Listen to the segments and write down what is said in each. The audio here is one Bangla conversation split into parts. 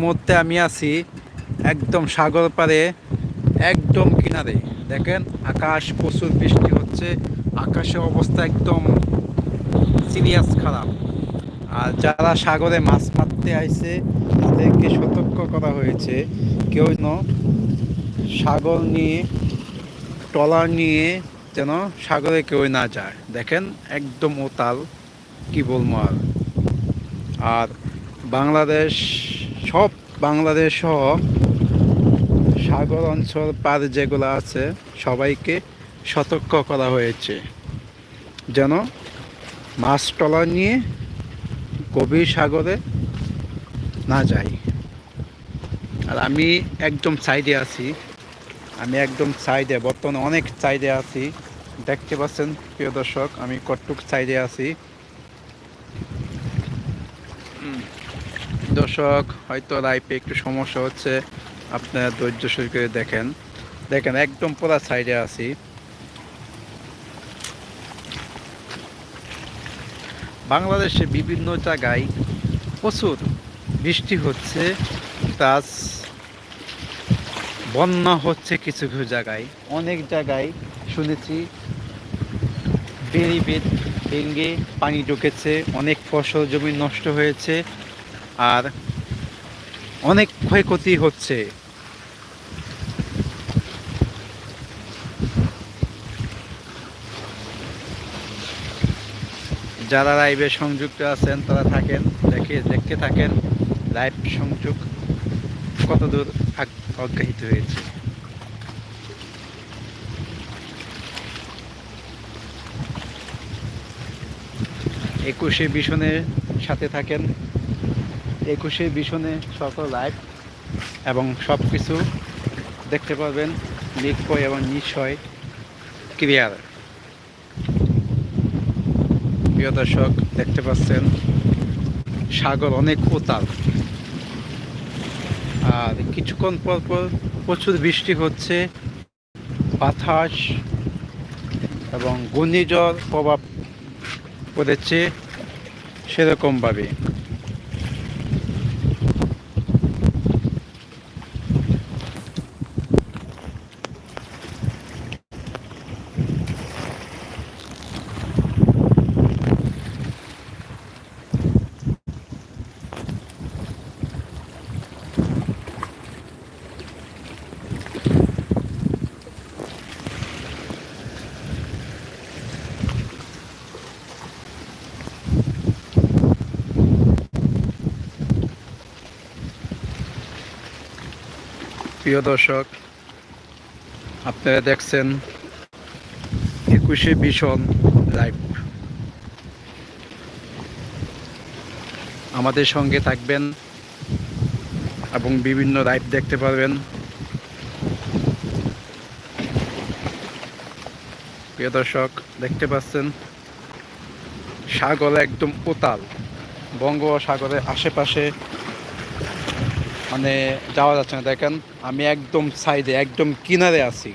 মুহূর্তে আমি আছি একদম সাগর পাড়ে, একদম কিনারে। দেখেন, আকাশ, প্রচুর বৃষ্টি হচ্ছে, আকাশের অবস্থা একদম সিরিয়াস খারাপ। আর যারা সাগরে মাছ মারতে আইছে, তাদেরকে সতর্ক করা হয়েছে কেউ যেন সাগর নিয়ে, ট্রলার নিয়ে যেন সাগরে কেউ না যায়। দেখেন, একদম ওতাল কি বলব আর বাংলাদেশ সব বাংলাদেশ সহ সাগর অঞ্চল পার যেগুলো আছে, সবাইকে সতর্ক করা হয়েছে। যেন মাছ ট্রলার নিয়ে গভীর সাগরে না যাই। আর আমি একদম সাইডে আছি। আমি একদম সাইডে, বর্তমানে অনেক সাইডে আছি। দেখতে পাচ্ছেন, প্রিয় দর্শক, আমি কটুক সাইডে আছি। দর্শক, হয়তো লাইফে একটু সমস্যা হচ্ছে, আপনারা ধৈর্য সই করে দেখেন। দেখেন, একদম পুরা সাইডে আছি। বাংলাদেশে বিভিন্ন জায়গায় প্রচুর বৃষ্টি হচ্ছে, প্লাস বন্যা হচ্ছে কিছু কিছু জায়গায়। অনেক জায়গায় শুনেছি বেড়ি বেদ ভেঙে পানি ঢুকেছে, অনেক ফসল, জমি নষ্ট হয়েছে। আর অনেক ক্ষয়ক্ষতি হচ্ছে। যারা লাইভে সংযুক্ত আছেন, তারা থাকেন, দেখে, দেখতে থাকেন লাইভ সংযোগ কতদূর অগ্রাহিত হয়েছে। একুশে ভীষণের সাথে থাকেন। একুশে ভীষণে সকল লাইভ এবং সব কিছু দেখতে পাবেন নির্ভয় এবং নিশ্চয়। ক্লিয়ার প্রিয় দর্শক দেখতে পাচ্ছেন সাগর অনেক উতাল। আর কিছুক্ষণ পর পর প্রচুর বৃষ্টি হচ্ছে। বাতাস এবং ঘূর্ণিঝড় প্রভাব পড়েছে সেরকমভাবে। প্রিয় দর্শক, আপনারা দেখছেন একুশে ভীষণ লাইভ। আমাদের সঙ্গে থাকবেন এবং বিভিন্ন লাইভ দেখতে পারবেন। প্রিয় দর্শক, দেখতে পাচ্ছেন, সাগর একদম উতাল, বঙ্গোপসাগরের আশেপাশে মানে যাওয়া যাচ্ছে না। দেখেন, আমি একদম সাইডে, একদম কিনারে আছি।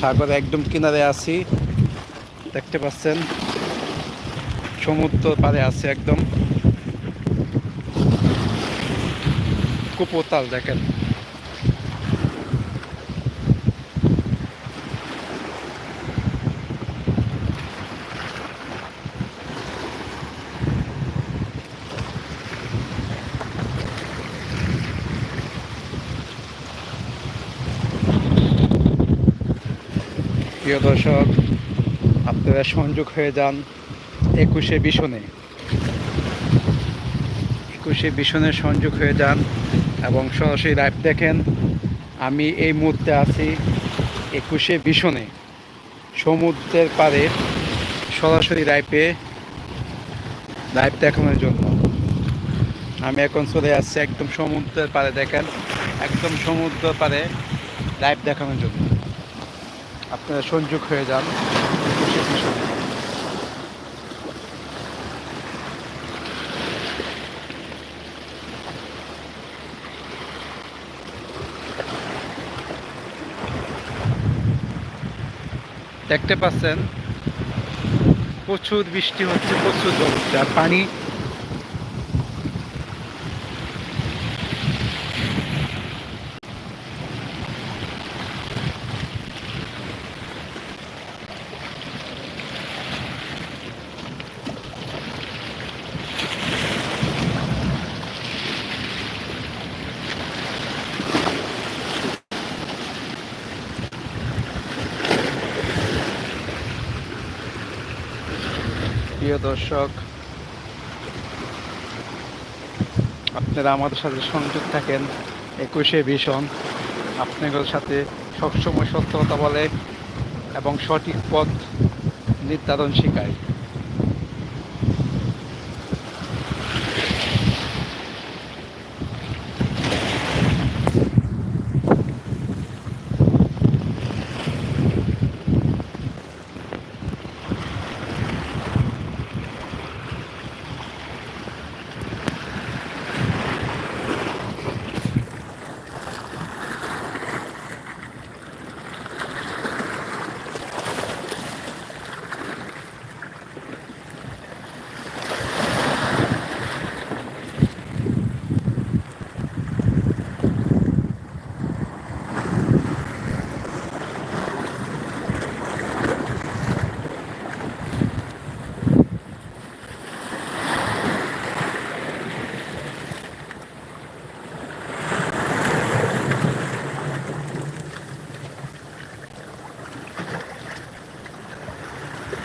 সাগরে একদম কিনারে আছি। দেখতে পাচ্ছেন, সমুদ্র পারে আছে একদম। কুপোতাল, দেখেন। প্রিয় দর্শক আপনারা সংযোগ হয়ে যান একুশে ভীষণে। একুশে ভীষণে সংযোগ হয়ে যান এবং সরাসরি লাইভ দেখেন, আমি এই মুহূর্তে আছি একুশে ভীষণে। সমুদ্রের পাড়ে সরাসরি লাইভে লাইভ দেখানোর জন্য। আমি এখন চলে আসছি একদম সমুদ্রের পাড়ে, দেখেন, একদম সমুদ্র পাড়ে লাইভ দেখানোর জন্য। আপনারা সংযোগ হয়ে যান। দেখতে পাচ্ছেন প্রচুর বৃষ্টি হচ্ছে প্রচুর জল আর পানি প্রিয় দর্শক, আপনারা আমাদের সাথে সংযোগ থাকেন একুশে ভীষণ। আপনাদের সাথে সবসময় সত্যতা বলে এবং সঠিক পথ নির্ধারণ শেখায়।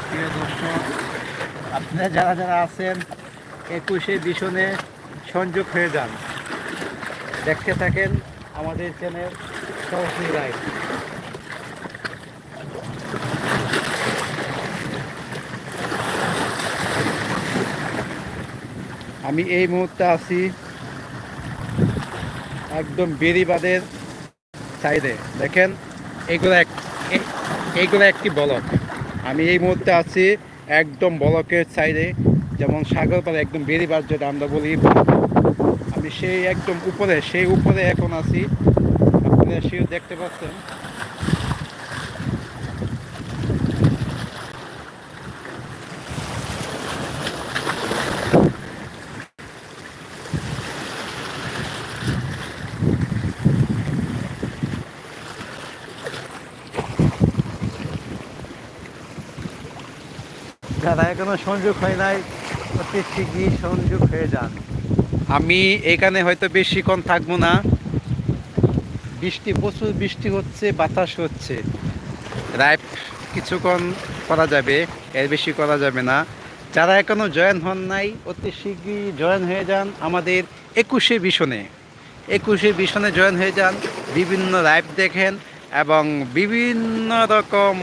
প্রিয় দর্শক, আপনারা যারা যারা আছেন, একুশে ভীষণে সংযোগ হয়ে যান। দেখতে থাকেন আমাদের চ্যানেল সরাসরি রায়। আমি এই মুহূর্তে আছি একদম বেরিবাদের সাইডে। দেখেন, এগুলো এক এগুলো একটি বলক। আমি এই মুহূর্তে আছি একদম বলকের সাইডে যেমন সাগরপাড়া একদম বেরিবার যেটা আমরা বলি। আমি সেই একদম উপরে, সেই উপরে এখন আছি। আপনারা সেও দেখতে পাচ্ছেন। যারা এখনও সংযোগ হয় নাই। অতি সংযোগ হয়ে যান আমি এখানে হয়তো বেশিক্ষণ থাকব না। বৃষ্টি, প্রচুর বৃষ্টি হচ্ছে, বাতাস হচ্ছে। রাইপ কিছুক্ষণ করা যাবে, এর বেশি করা যাবে না। যারা এখনও জয়েন হন নাই, অতি শীঘ্রই জয়েন হয়ে যান আমাদের একুশে ভীষণে। একুশে ভীষণে জয়েন হয়ে যান, বিভিন্ন লাইভ দেখেন এবং বিভিন্ন রকম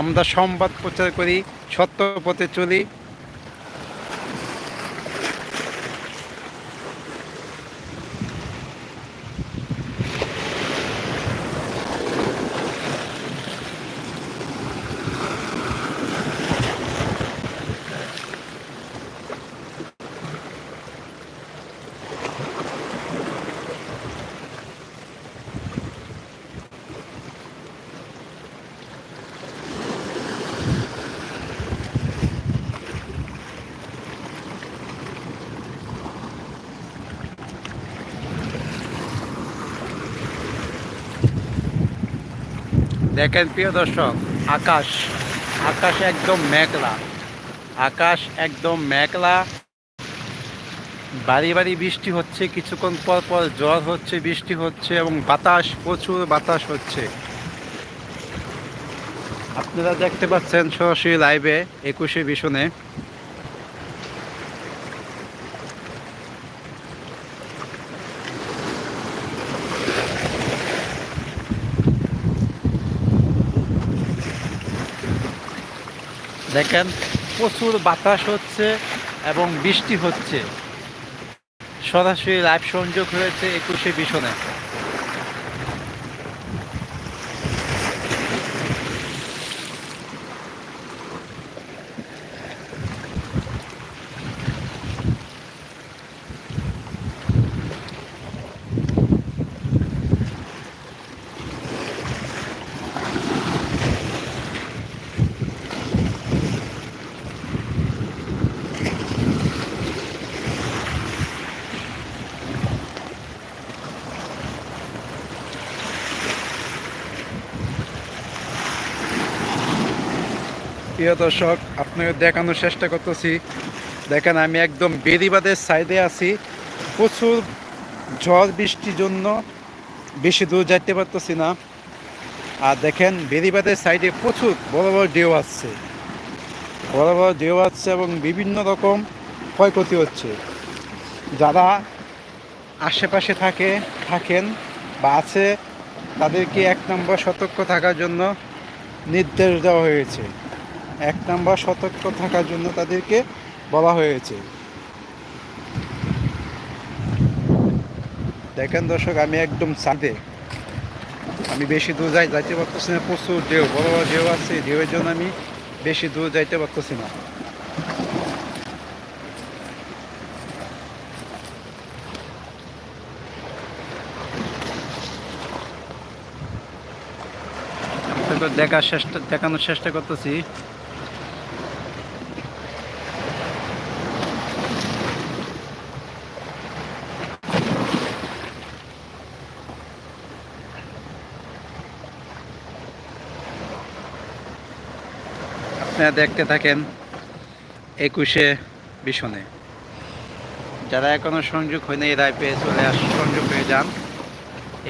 আমরা সংবাদ প্রচার করি। সত্য পথে চলি। দেখেন প্রিয় দর্শক, আকাশ আকাশ একদম মেঘলা, আকাশ একদম মেঘলা। বাড়ি বাড়ি বৃষ্টি হচ্ছে, কিছুক্ষণ পর পর জ্বর হচ্ছে, বৃষ্টি হচ্ছে এবং বাতাস, প্রচুর বাতাস হচ্ছে। আপনারা দেখতে পাচ্ছেন সরাসরি লাইভে একুশে ভীষণে। দেখেন প্রচুর বাতাস হচ্ছে এবং বৃষ্টি হচ্ছে। সরাসরি লাইভ সংযোগ হয়েছে একুশে ভীষণে প্রিয় দর্শক আপনাকে দেখানোর চেষ্টা করতেছি। দেখেন, আমি একদম বেরিবাদের সাইডে আছি। প্রচুর ঝড় বৃষ্টির জন্য বেশি দূর যাইতে পারতেছি না। আর দেখেন বেরিবাদের সাইডে প্রচুর বড় বড় ঢেউ আসছে। বড় বড় ঢেউ আসছে এবং বিভিন্ন রকম ক্ষয়ক্ষতি হচ্ছে। যারা আশেপাশে থাকে, থাকেন বা আছে, তাদেরকে এক নম্বর সতর্ক থাকার জন্য নির্দেশ দেওয়া হয়েছে। এক নম্বর সতর্ক থাকার জন্য তাদেরকে বলা হয়েছে। দেখেন দর্শক, আমি একদম সাদে আমি বেশি দূর যাই যাইতে পারতেছি না। প্রচুর ঢেউ, বড় বড় ঢেউ আছে। ঢেউয়ের জন্য আমি বেশি দূর যাইতে পারতেছি না। দেখার চেষ্টা দেখানোর চেষ্টা করতেছি। আপনারা দেখতে থাকেন একুশে বিশনে যারা এখনও সংযোগ হয়নি এরা পেয়ে চলে আস সংযোগ হয়ে যান।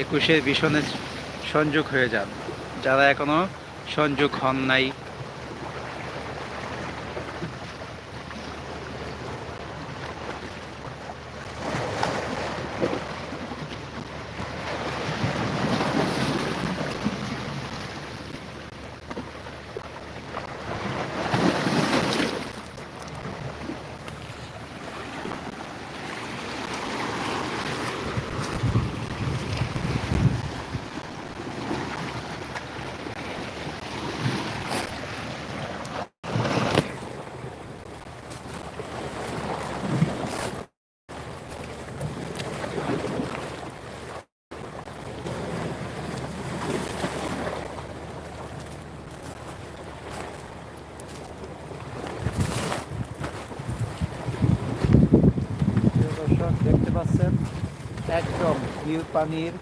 একুশের বিশনে সংযোগ হয়ে যান। যারা এখনও সংযোগ হন নাই প্রিয় দর্শক দেখতে পাচ্ছেন একদম নীল পানির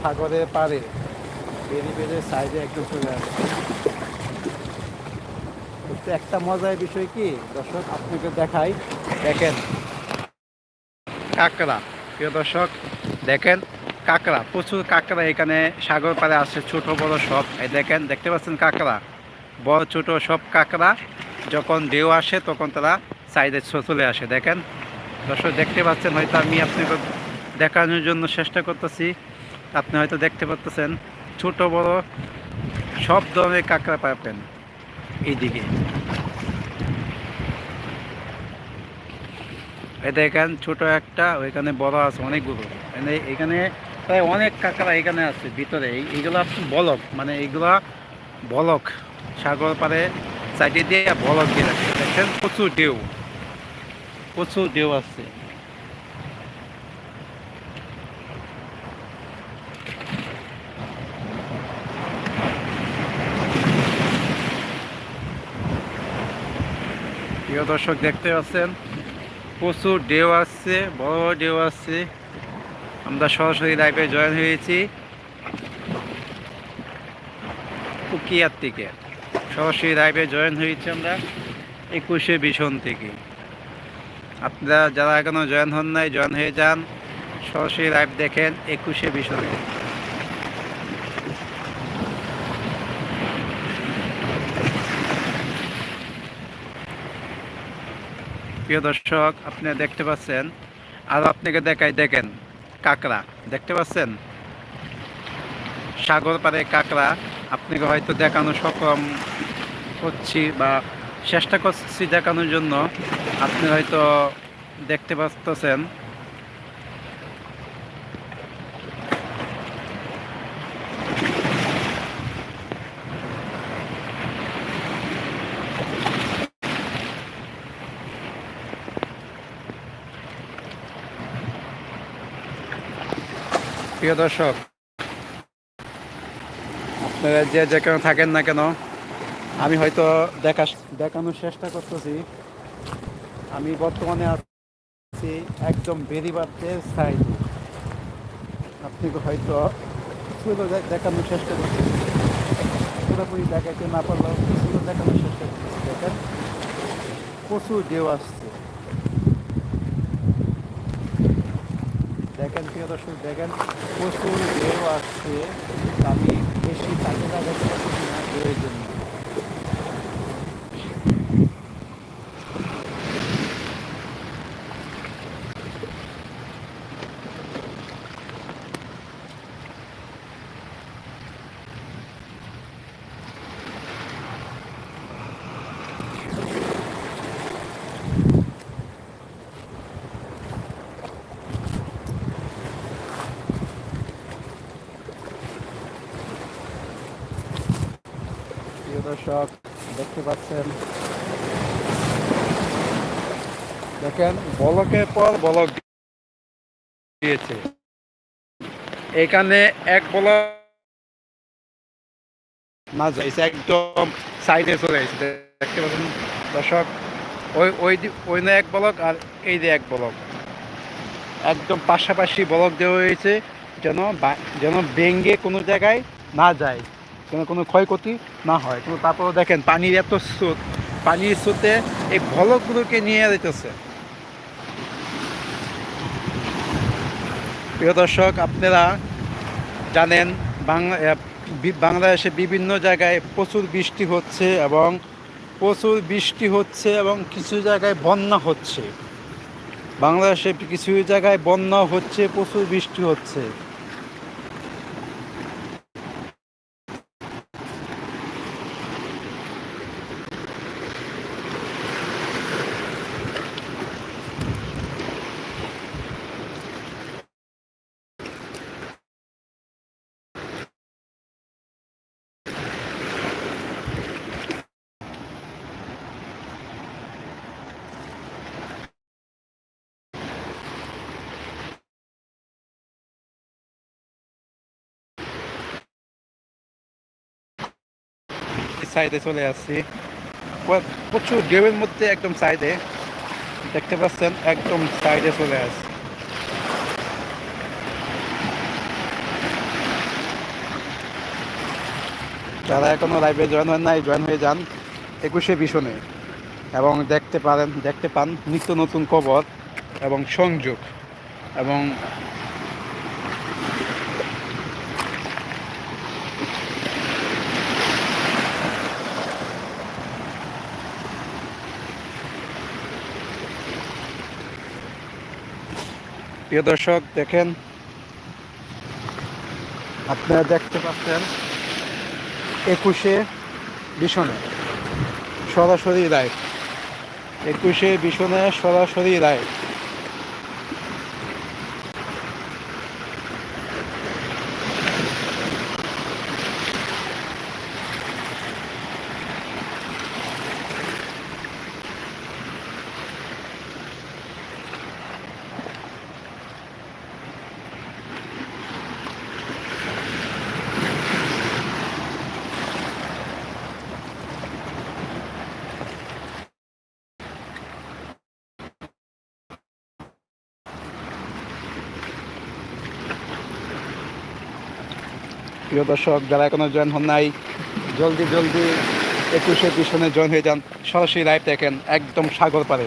সাগরের পাড়ে বেরিয়ে বেরিয়ে সাইডে একদম চলে আসে। একটা মজার বিষয় কি? দর্শক, আপনাকে দেখাই। দেখেন। কাঁকড়া। প্রিয় দর্শক, দেখেন কাঁকড়া। প্রচুর কাঁকড়া এখানে সাগর পাড়ে আছে। ছোট, বড় সব। এই দেখেন, দেখতে পাচ্ছেন কাঁকড়া? বড়, ছোট সব কাঁকড়া যখন ঢেউ আসে তখন তারা সাইডে চলে আসে। দেখেন। দর্শক, দেখতে পাচ্ছেন হয়তো আমি আপনাকে দেখানোর জন্য চেষ্টা করতেছি। আপনি হয়তো দেখতে পাচ্তেছেন ছোট বড় সব ধরনের কাঁকড়া পাবেন এইদিকে। এই দেখেন, ছোট একটা, ওইখানে বড় আছে অনেকগুলো। মানে এখানে প্রায় অনেক কাঁকড়া এখানে আছে, ভিতরে। এই- এইগুলো বলক। মানে এইগুলা বলক। সাগর পারে সাইডে দিয়ে বলক দিয়ে রাখছে দেখেন, প্রচুর ঢেউ। প্রচুর ঢেউ আছে। প্রিয় দর্শক, দেখতে পাচ্ছেন, প্রচুর ঢেউ আসছে, বড় বড় ঢেউ আসছে। আমরা সরাসরি লাইভে জয়েন হয়েছি কুকিয়ার থেকে। সরাসরি লাইভে জয়েন হয়েছি আমরা একুশে ভীষণ থেকে। আপনারা যারা এখনও জয়েন হন নাই জয়েন হয়ে যান। সরাসরি লাইভ দেখেন একুশে ভীষণে প্রিয় দর্শক, আপনি দেখতে পাচ্ছেন, আর আপনাকে দেখাই, দেখেন, কাকড়া, দেখতে পাচ্ছেন? সাগর পারে কাঁকড়া, আপনাকে হয়তো দেখানো সক্ষম করছি বা চেষ্টা করছি দেখানোর জন্য। আপনি হয়তো দেখতে পাচ্ছেন প্রিয় দর্শক, আপনারা যে যেখানে থাকেন না কেন, আমি হয়তো দেখা দেখানোর চেষ্টা করতেছি। আমি বর্তমানে আছি একদম বেরিবাদের সাইড আপনি হয়তো দে- দেখানোর চেষ্টা করতেছি পুরোপুরি দেখাইতে না পারলেও কিছুগুলো দেখানোর চেষ্টা করতেছি দেখেন, প্রচুর ঢেউ আসছে দেখেন প্রিয় দর্শক দেখেন প্রচুর ঢেউ আসছে। আমি বেশি কাজে না ঢেউয়ের জন্য। দর্শক, দেখতে পাচ্ছেন। দেখেন, বলকের পর বলক দিয়েছে। এখানে এক বলক না যাইছে একদম সাইডে চলে এসেছে দেখতে পাচ্ছেন। দর্শক, ওই ওই ওই না এক বলক আর এই যে এক বলক। একদম পাশাপাশি বলক দেওয়া হয়েছে, যেন যেন বেঙ্গে কোনো জায়গায় না যায়। যেন কোনো ক্ষয়ক্ষতি না হয়। কিন্তু তারপরে দেখেন, পানির এত স্রোত, পানির স্রোতে এই বলকগুলোকে নিয়ে যেতেছে প্রিয় দর্শক, আপনারা জানেন, বাংলা বাংলাদেশে বিভিন্ন জায়গায় প্রচুর বৃষ্টি হচ্ছে এবং প্রচুর বৃষ্টি হচ্ছে এবং কিছু জায়গায় বন্যা হচ্ছে। বাংলাদেশে কিছু জায়গায় বন্যা হচ্ছে, প্রচুর বৃষ্টি হচ্ছে। সাইডে চলে আসছি। প্রচুর ঢেউয়ের মধ্যে একদম সাইডে দেখতে পাচ্ছেন, একদম সাইডে চলে আসছে। যারা এখনও লাইভে জয়েন হয় নাই জয়েন হয়ে যান একুশে ভীষণে। এবং দেখতে পারেন, দেখতে পান নিত্য নতুন খবর এবং সংযোগ এবং প্রিয় দর্শক দেখেন। আপনারা দেখতে পাচ্ছেন একুশে বিশনে সরাসরি লাইভ একুশে বিশনে সরাসরি লাইভ প্রিয় দর্শক, যারা এখনও জয়েন হন নাই, জলদি জলদি একুশে পিছনে জয়েন হয়ে যান। সরাসরি লাইভ দেখেন, একদম সাগর পাড়ে।